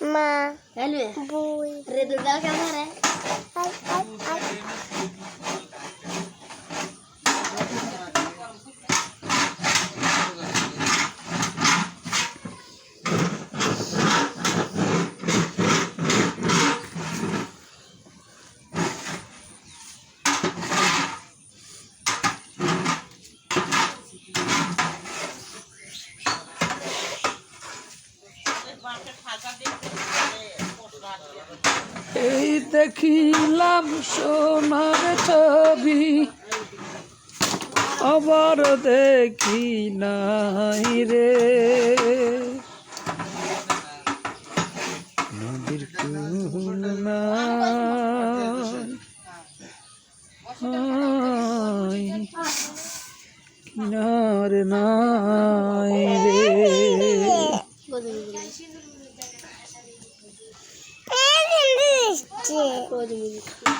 Ma. Hello. Boy. Redo la camera. এই দেখিলাম সোনার ছবি আবার দেখি নাই রে। নদীর কিনার নাই। দিচ্ছি